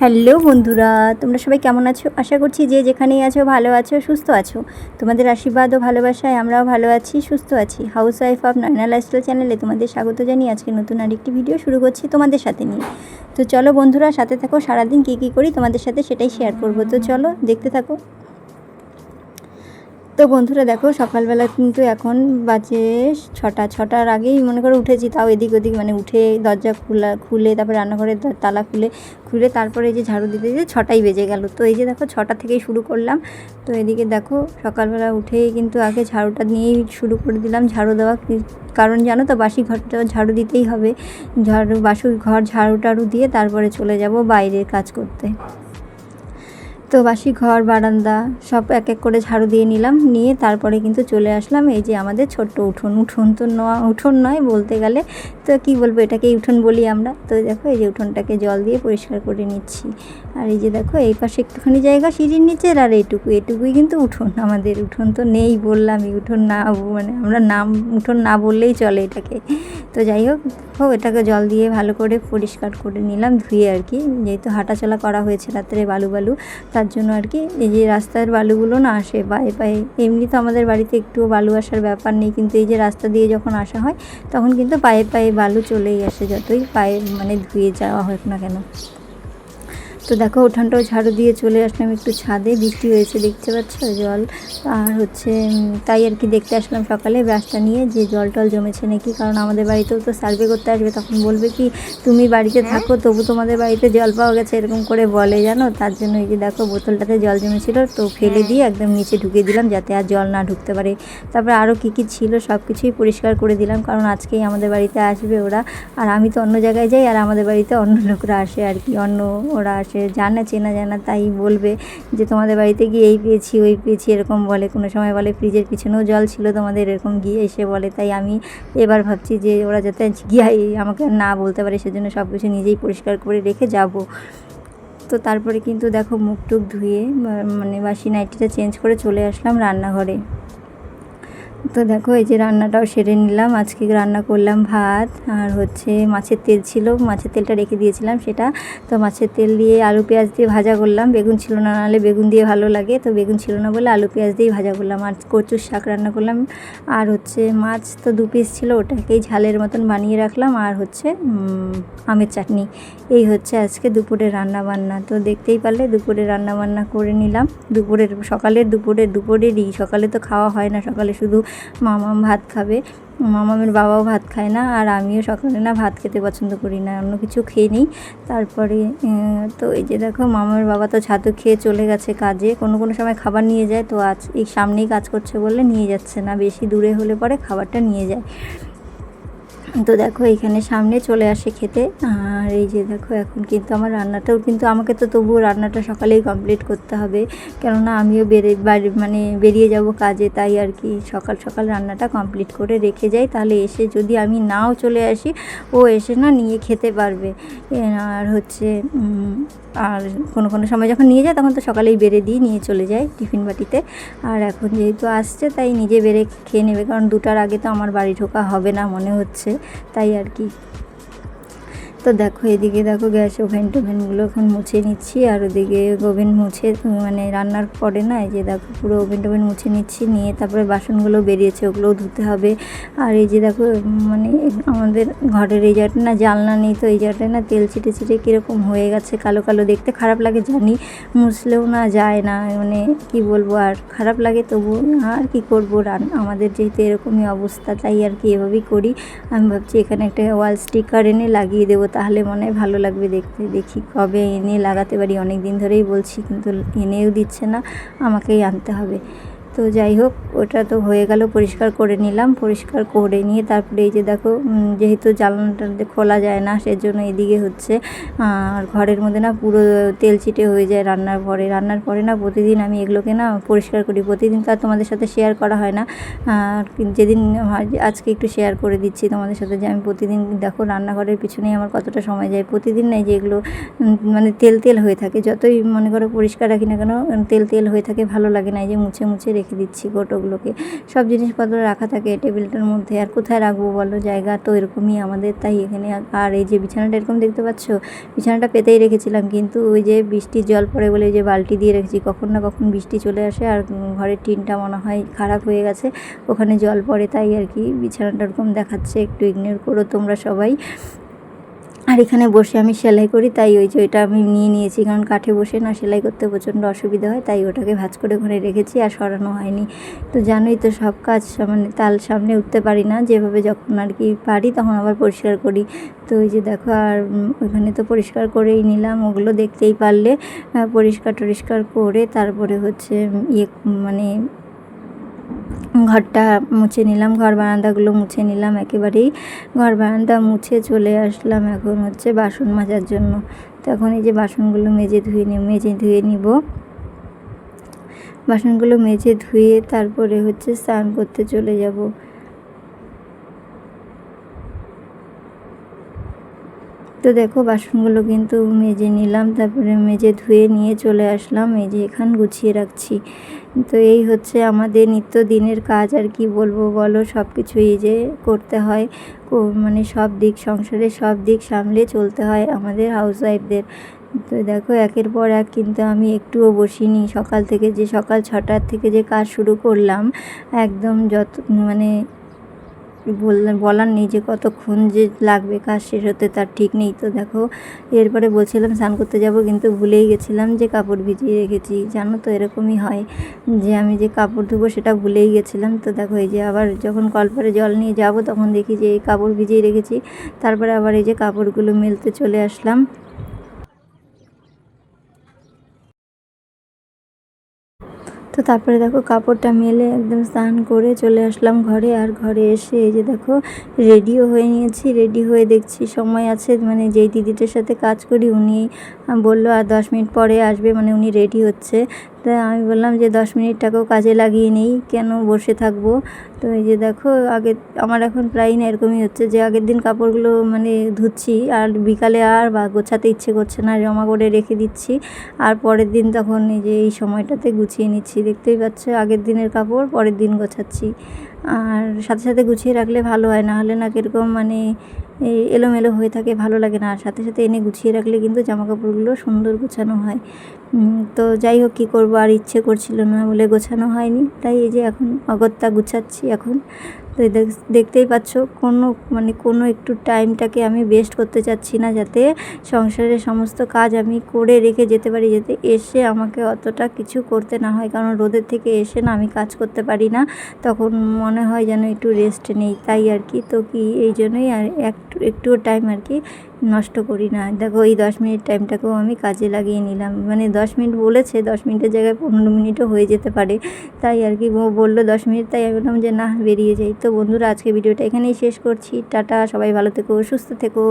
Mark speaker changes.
Speaker 1: Hello বন্ধুরা, তোমরা সবাই কেমন আছো? আশা করছি যে যেখানেই আছো, ভালো আছো, সুস্থ আছো। তোমাদের আশীর্বাদ ও ভালোবাসায় আমরাও ভালো আছি, সুস্থ আছি। Housewife of Nayana lifestyle চ্যানেলে তোমাদের স্বাগত জানিয়ে আজকে নতুন আরেকটি ভিডিও শুরু করছি তোমাদের সাথে নিয়ে। তো চলো বন্ধুরা, সাথে থাকো। সারাদিন কী কী করি তোমাদের সাথে সেটাই শেয়ার করব। তো চলো, দেখতে থাকো। তো বন্ধুরা দেখো, সকালবেলা কিন্তু এখন বাজে ছটা, ছটার আগেই মনে করো উঠেছি, তাও এদিক ওদিক মানে উঠে দরজা খোলা, খুলে তারপরে রান্নাঘরের তালা খুলে খুলে তারপরে এই যে ঝাড়ু দিতে, যে ছটাই বেজে গেল। তো এই যে দেখো, ছটা থেকেই শুরু করলাম। তো এদিকে দেখো, সকালবেলা উঠেই কিন্তু আগে ঝাড়ুটা নিয়েই শুরু করে দিলাম। ঝাড়ু দেওয়া কারণ জানো তো, বাসি ঘরটা ঝাড়ু দিতেই হবে। ঝাড়ু, বাসি ঘর ঝাড়ু টাড়ু দিয়ে তারপরে চলে যাব বাইরের কাজ করতে। তো বাসি ঘর, বারান্দা, সব এক এক করে ঝাড়ু দিয়ে নিলাম। নিয়ে তারপরে কিন্তু চলে আসলাম। এই যে আমাদের ছোট্ট উঠোন। উঠোন তো নয় উঠোন নয় বলতে গেলে। তো কি বলব এটাকে উঠোন বলি আমরা। তো দেখো, এই যে উঠোনটাকে জল দিয়ে পরিষ্কার করে নিচ্ছি। আর এই যে দেখো, এই পাশে একটুখানি জায়গা, সিঁড়ির নিচের আর এইটুকু। এটুকুই কিন্তু উঠোন। আমাদের উঠোন তো নেই বললাম। এই উঠোন না মানে আমরা নাম, উঠোন না বললেই চলে এটাকে। তো যাই হোক এটাকে জল দিয়ে ভালো করে পরিষ্কার করে নিলাম, ধুয়ে আর কি। যেহেতু হাঁটাচলা করা হয়েছে রাত্রে বালু বালু তার জন্য আর কি, এই যে রাস্তার বালুগুলো না আসে পায়ে পায়ে এমনি তো আমাদের বাড়িতে একটুও বালু আসার ব্যাপার নেই, কিন্তু এই যে রাস্তা দিয়ে যখন আসা হয়, তখন কিন্তু পায়ে পায়ে বালু চলেই আসে, যতই পায়ে মানে ধুয়ে যাওয়া হোক না কেন। তো দেখো উঠানটাও ঝাড়ু দিয়ে চলে আসলাম একটু ছাদে। বৃষ্টি হয়েছে দেখতে পাচ্ছ? জল। আর হচ্ছে তাই আর কি দেখতে আসলাম সকালে ব্রাশটা নিয়ে যে জল টল জমেছে নাকি? কারণ আমাদের বাড়িতেও তো সার্ভে করতে আসবে তখন বলবে কি তুমি বাড়িতে থাকো তবু তোমাদের বাড়িতে জল পাওয়া গেছে এরকম করে বলে জানো? তার জন্য এই যে দেখো বোতলটাতে জল জমেছিল তো ফেলে দিয়ে একদম নিচে ঢুকিয়ে দিলাম যাতে আর জল না ঢুকতে পারে। তারপরে আরও কী কী ছিল সব কিছুই পরিষ্কার করে দিলাম কারণ আজকেই আমাদের বাড়িতে আসবে ওরা। আর আমি তো অন্য জায়গায় যাই আর আমাদের বাড়িতে অন্য লোকরা আসে আর কি অন্য ওরা আসে। জানে, চেনা জানা, তাই বলবে যে তোমাদের বাড়িতে গিয়ে এই পেয়েছি, ওই পেয়েছি, এরকম বলে। কোনো সময় বলে ফ্রিজের পিছনেও জল ছিল তোমাদের, এরকম গিয়ে এসে বলে। তাই আমি এবার ভাবছি যে ওরা যাতে গিয়ে আমাকে না বলতে পারে, সেজন্য সব কিছু নিজেই পরিষ্কার করে রেখে যাব। তো তারপরে কিন্তু দেখো মুখ টুক ধুয়ে মানে বাসি নাইটিটা চেঞ্জ করে চলে আসলাম রান্নাঘরে। তো দেখো, এই যে রান্নাটাও সেরে নিলাম। আজকে রান্না করলাম ভাত আর হচ্ছে মাছের তেল ছিল। মাছের তেলটা রেখে দিয়েছিলাম সেটা। তো মাছের তেল দিয়ে আলু পেঁয়াজ দিয়ে ভাজা করলাম। বেগুন ছিল না, নাহলে বেগুন দিয়ে ভালো লাগে। তো বেগুন ছিল না বলে আলু পেঁয়াজ দিয়েই ভাজা করলাম। আর কচুর শাক রান্না করলাম। আর হচ্ছে মাছ তো দু পিস ছিল, ওটাকেই ঝালের মতন বানিয়ে রাখলাম। আর হচ্ছে আমের চাটনি। এই হচ্ছে আজকে দুপুরের রান্না বান্না তো দেখতেই পারলে দুপুরে রান্না বান্না করে নিলাম। দুপুরের, সকালের দুপুরের, দুপুরেরই। সকালে তো খাওয়া হয় না। সকালে শুধু মামাম ভাত খাবে। মামামের বাবাও ভাত খায় না, আর আমিও সকালে না ভাত খেতে পছন্দ করি না, অন্য কিছু খেয়ে নিই। তারপরে তো এই যে দেখো মামার বাবা তো ছাতু খেয়ে চলে গেছে কাজে, কোনো কোনো সময় খাবার নিয়ে যায়, তো আজ এই সামনেই কাজ করছে বলে নিয়ে যাচ্ছে না, বেশি দূরে হলে পরে খাবারটা নিয়ে যায়। তো দেখো এখানে সামনে চলে আসে খেতে। আর এই যে দেখো এখন কিন্তু আমার রান্নাটাও কিন্তু আমাকে তো তবুও রান্নাটা সকালেই কমপ্লিট করতে হবে। কেননা আমিও বেরে বাড়ি মানে বেরিয়ে যাব কাজে, তাই আর কি সকাল সকাল রান্নাটা কমপ্লিট করে রেখে যাই। তাহলে এসে যদি আমি নাও চলে আসি, ও এসে না নিয়ে খেতে পারবে। আর হচ্ছে আর কোনো কোনো সময় যখন নিয়ে যায়, তখন তো সকালেই বেড়ে দিই নিয়ে চলে যায় টিফিন বাটিতে। আর এখন যেহেতু আসছে, তাই নিজে বেড়ে খেয়ে নেবে, কারণ দুটার আগে তো আমার বাড়ি ঢোকা হবে না মনে হচ্ছে। তাই আর কি। তো দেখো, এদিকে দেখো গ্যাস ওভেন টোভেনগুলো এখন মুছে নিচ্ছি, আর ওদিকে ওভেন মুছে মানে রান্নার পরে না, এই যে দেখো পুরো ওভেন টোভেন মুছে নিচ্ছি, নিয়ে তারপরে বাসনগুলো বেরিয়েছে, ওগুলোও ধুতে হবে। আর এই যে দেখো মানে আমাদের ঘরের এই জায়গাটা না জানলা নেই, তো এই জায়গাটায় না তেল ছিটে ছিটে কীরকম হয়ে গেছে, কালো কালো দেখতে খারাপ লাগে জানি, মুছলেও না যায় না মানে কি বলব, আর খারাপ লাগে তবু আর কি করব, রান, আমাদের যেহেতু এরকমই অবস্থা, তাই আর কি এভাবেই করি। আমি ভাবছি এখানে একটা ওয়াল স্টিকার এনে লাগিয়ে দেবো তাহলে মনে হয় ভালো লাগবে দেখতে। দেখি কবে এনে লাগাতে পারি। অনেক দিন ধরেই বলছি, কিন্তু এনেও দিচ্ছে না। আমাকেই আনতে হবে। তো যাই হোক, ওটা তো হয়ে গেল, পরিষ্কার করে নিলাম, পরিষ্কার করে নিয়ে তারপরে এই যে দেখো যেহেতু জ্বালানোটা খোলা যায় না, সেজন্য এদিকে হচ্ছে আর ঘরের মধ্যে না পুরো তেল ছিটে হয়ে যায় রান্নার পরে। রান্নার পরে না প্রতিদিন আমি এগুলোকে না পরিষ্কার করি, প্রতিদিন তো আর তোমাদের সাথে শেয়ার করা হয় না। যেদিন আজকে একটু শেয়ার করে দিচ্ছি তোমাদের সাথে যে আমি প্রতিদিন দেখো রান্নাঘরের পিছনেই আমার কতটা সময় যায়। প্রতিদিন নাই যে এগুলো মানে তেল তেল হয়ে থাকে, যতই মনে করো পরিষ্কার রাখি না কেন, তেল তেল হয়ে থাকে, ভালো লাগে না এই যে মুছে মুছে রেখে রেখে দিচ্ছি কোটোগুলোকে সব জিনিসপত্র রাখা থাকে টেবিলটার মধ্যে। আর কোথায় রাখব বলো? জায়গা তো এরকমই আমাদের, তাই এখানে আর এই যে বিছানাটা এরকম দেখতে পাচ্ছ? বিছানাটা পেতেই রেখেছিলাম, কিন্তু ওই যে বৃষ্টির জল পড়ে বলে যে বালতি দিয়ে রেখেছি, কখন না কখন বৃষ্টি চলে আসে আর ঘরের টিনটা মনে হয় খারাপ হয়ে গেছে, ওখানে জল পড়ে তাই আর কি। বিছানাটা এরকম দেখাচ্ছে, একটু ইগনোর করো তোমরা সবাই। আর এখানে বসে আমি সেলাই করি, তাই ওই যে ওইটা আমি নিয়ে নিয়েছি। কারণ কাঠে বসে না সেলাই করতে প্রচণ্ড অসুবিধা হয়, তাই ওটাকে ভাঁজ করে ওখানে রেখেছি আর সরানো হয়নি। তো জানোই তো সব কাজ মানে তাল সামনে উঠতে পারি না, যেভাবে যখন আর কি পারি তখন আবার পরিষ্কার করি। তো ওই যে দেখো, আর ওইখানে তো পরিষ্কার করেই নিলাম, ওগুলো দেখতেই পারলে। পরিষ্কার টরিষ্কার করে তারপরে হচ্ছে ইয়ে মানে ঘরটা মুছে নিলাম, ঘর বারান্দাগুলো মুছে নিলাম, একেবারেই ঘর বারান্দা মুছে চলে আসলাম এখন হচ্ছে বাসন মাজার জন্য। তখন এই যে বাসনগুলো মেজে ধুয়ে নি, মেজে ধুয়ে নিব। বাসনগুলো মেজে ধুয়ে তারপরে হচ্ছে স্নান করতে চলে যাব। তো দেখো বাসনগুলো কিন্তু মেজে নিলাম, তারপরে মেজে ধুয়ে নিয়ে চলে আসলাম। এই যে এখান গুছিয়ে রাখছি। তো এই হচ্ছে আমাদের নিত্যদিনের কাজ আর কি বলব বলো সব কিছুই এই যে করতে হয় মানে সব দিক, সংসারে সব দিক সামলে চলতে হয় আমাদের হাউসওয়াইফদের তো দেখো একের পর এক কিন্তু আমি একটুও বসিনি। সকাল থেকে যে সকাল ছটার থেকে যে কাজ শুরু করলাম, একদম যত মানে বলার নেই যে কতক্ষণ যে লাগবে, কাজ শেষ হতে তার ঠিক নেই। তো দেখো, এরপরে বলছিলাম, স্নান করতে যাব, কিন্তু ভুলেই গেছিলাম যে কাপড় ভিজিয়ে রেখেছি। জানো তো, এরকমই হয় যে আমি যে কাপড় ধুবো সেটা ভুলেই গেছিলাম। তো দেখো, এই যে আবার যখন কলপারে জল নিয়ে যাব, তখন দেখি যে এই কাপড় ভিজিয়ে রেখেছি। তারপরে আবার এই যে কাপড়গুলো মেলতে চলে আসলাম। তো তারপরে দেখো কাপড়টা মেলে একদম স্নান করে চলে আসলাম ঘরে। আর ঘরে এসে এই যে দেখো রেডিও হয়ে নিয়েছি রেডি হয়ে দেখছি সময় আছে মানে যেই দিদিটার সাথে কাজ করি উনি বলল, আর দশ মিনিট পরে আসবে। মানে উনি রেডি হচ্ছে। তা আমি বললাম যে, দশ মিনিটটাকেও কাজে লাগিয়ে নেই, কেন বসে থাকব? তো এই যে দেখো, আগে আমার এখন প্রায় না এরকমই হচ্ছে যে, আগের দিন কাপড়গুলো মানে ধুচ্ছি, আর বিকালে আর বা গোছাতে ইচ্ছে করছে না, জমা করে রেখে দিচ্ছি। আর পরের দিন তখন এই যে, এই সময়টাতে গুছিয়ে নিচ্ছি। দেখতেই পাচ্ছ, আগের দিনের কাপড়, পরের দিন গোছাচ্ছি। আর সাথে সাথে গুছিয়ে রাখলে ভালো হয়, না হলে না কীরকম মানে এলোমেলো হয়ে থাকে, ভালো লাগে না। আর সাথে সাথে এনে গুছিয়ে রাখলে কিন্তু জামা কাপড়গুলো সুন্দর গোছানো হয়। তো যাই হোক, কী করব? আর ইচ্ছে করছিল না বলে গোছানো হয়নি। তাই এই যে এখন অগত্যা গুছাচ্ছি এখন। তো দেখতেই পাচ্ছ, কোনো মানে কোনো একটু টাইমটাকে আমি ওয়েস্ট করতে চাচ্ছি না, যাতে সংসারের সমস্ত কাজ আমি করে রেখে যেতে পারি, যাতে এসে আমাকে অতটা কিছু করতে না হয়। কারণ রোদের থেকে এসে না আমি কাজ করতে পারি না, তখন মনে হয় যেন একটু রেস্ট নেই, তাই আর কি। তো কি, এই জন্যই আর একটু, একটুও টাইম আর কি নষ্ট করি না। দেখো, এই দশ মিনিট টাইমটাকেও আমি কাজে লাগিয়ে নিলাম। মানে দশ মিনিট বলেছে, দশ মিনিটের জায়গায় পনেরো মিনিটও হয়ে যেতে পারে। তাই আর কি বলল দশ মিনিট, তাই আমি বললাম যে, না, বেরিয়ে যাই। তো বন্ধুরা, আজকে ভিডিওটা এখানেই শেষ করছি। টাটা, সবাই ভালো থেকো, সুস্থ থেকো।